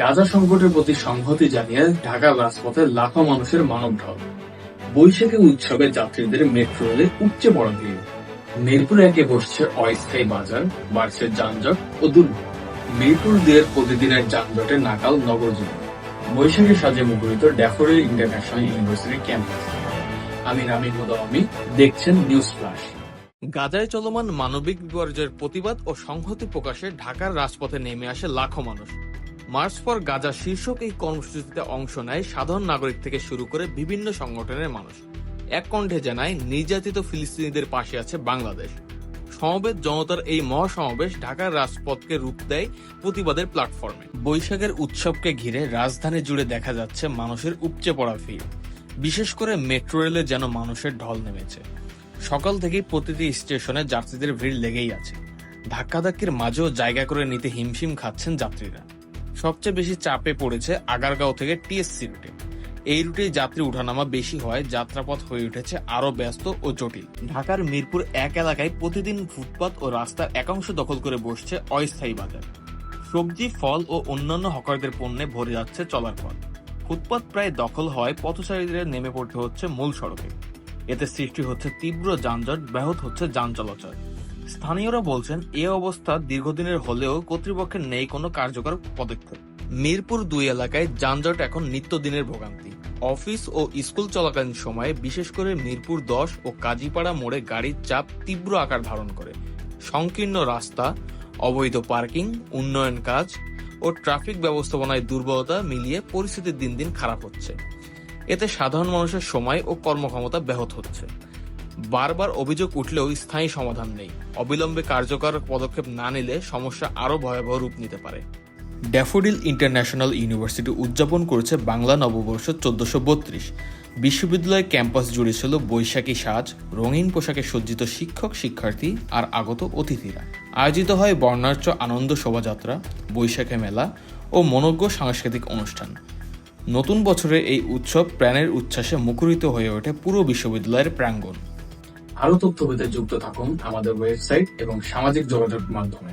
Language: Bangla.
গাজা সংকটের প্রতি সংহতি জানিয়ে ঢাকার রাজপথে লাখো মানুষের মানব ঢল বৈশাখী উৎসবে যাত্রীদের মেট্রো রেলে উপচে পড়া ভিড়। মিরপুর একে বসছে অস্থায়ী বাজার, বাড়ছে যানজট ও দুর্ভোগ। মিরপুর দিয়ে প্রতিদিনের যানজটে নাকাল নগর জীবন বৈশাখী সাজে মুখরিত ড্যাফোডিল ইন্টারন্যাশনাল ইউনিভার্সিটি ক্যাম্পাস। আমি রামি আমি দেখছেন নিউজ ফ্লাশ। গাজায় চলমান মানবিক বিপর্যয়ের প্রতিবাদ ও সংহতি প্রকাশে ঢাকার রাজপথে নেমে আসে লাখো মানুষ। মার্চ ফর গাজা শীর্ষক এই কর্মসূচিতে অংশ নেয় সাধারণ নাগরিক থেকে শুরু করে বিভিন্ন সংগঠনের মানুষ। এক কণ্ঠে জানায়, নির্যাতিত ফিলিস্তিনিদের পাশে আছে বাংলাদেশ। সমবেত জনতার এই মহাসমাবেশ ঢাকার রাজপথকে রূপ দেয় প্রতিবাদের প্ল্যাটফর্মে। বৈশাখের উৎসবকে ঘিরে রাজধানী জুড়ে দেখা যাচ্ছে মানুষের উপচে পড়া ভিড়। বিশেষ করে মেট্রো রেলে যেন মানুষের ঢল নেমেছে। সকাল থেকেই প্রতিটি স্টেশনে যাত্রীদের ভিড় লেগেই আছে। ধাক্কাধাক্কির মাঝেও জায়গা করে নিতে হিমশিম খাচ্ছেন যাত্রীরা। সবচেয়ে বেশি চাপে পড়েছে আগারগাঁও থেকে টিএসসি রুটে। এই রুটে যাত্রী উঠানামা বেশি হয়, যাত্রাপথ হয়ে উঠেছে আরও ব্যস্ত ও জটিল। ঢাকার মিরপুর এক এলাকায় প্রতিদিন ফুটপাত ও রাস্তার একাংশ দখল করে বসছে অস্থায়ী বাজার। সবজি, ফল ও অন্যান্য হকারদের পণ্যে ভরে যাচ্ছে চলার পথ। ফুটপাত প্রায় দখল হয়, পথচারীদের নেমে পড়তে হচ্ছে মূল সড়কে। এতে সৃষ্টি হচ্ছে তীব্র যানজট, ব্যাহত হচ্ছে যান চলাচল। স্থানীয়রা বলছেন, এ অবস্থা দীর্ঘদিনের হলেও কর্তৃপক্ষের নেই কোনো কার্যকর পদক্ষেপ। মিরপুর দুই এলাকায় যানজট এখন নিত্যদিনের ভোগান্তি। অফিস ও স্কুল চলাকালীন সময়ে বিশেষ করে মিরপুর দশ ও কাজীপাড়া মোড়ে গাড়ির চাপ তীব্র আকার ধারণ করে। সংকীর্ণ রাস্তা, অবৈধ পার্কিং, উন্নয়ন কাজ ও ট্রাফিক ব্যবস্থাপনায় দুর্বলতা মিলিয়ে পরিস্থিতি দিন দিন খারাপ হচ্ছে। এতে সাধারণ মানুষের সময় ও কর্মক্ষমতা ব্যাহত হচ্ছে। বারবার অভিযোগ উঠলেও স্থায়ী সমাধান নেই। অবিলম্বে কার্যকর পদক্ষেপ না নিলে সমস্যা আরও ভয়াবহ রূপ নিতে পারে। ড্যাফোডিল ইন্টারন্যাশনাল ইউনিভার্সিটি উদযাপন করেছে বাংলা নববর্ষ চোদ্দশো বত্রিশ। বিশ্ববিদ্যালয় ক্যাম্পাস জুড়ে ছিল বৈশাখী সাজ, রঙিন পোশাকে সজ্জিত শিক্ষক, শিক্ষার্থী আর আগত অতিথিরা। আয়োজিত হয় বর্ণাঢ্য আনন্দ শোভাযাত্রা, বৈশাখী মেলা ও মনজ্ঞ সাংস্কৃতিক অনুষ্ঠান। নতুন বছরে এই উৎসব প্রাণের উচ্ছ্বাসে মুখরিত হয়ে ওঠে পুরো বিশ্ববিদ্যালয়ের প্রাঙ্গণ। আরও তথ্য পেতে যুক্ত থাকুন আমাদের ওয়েবসাইট এবং সামাজিক যোগাযোগ মাধ্যমে।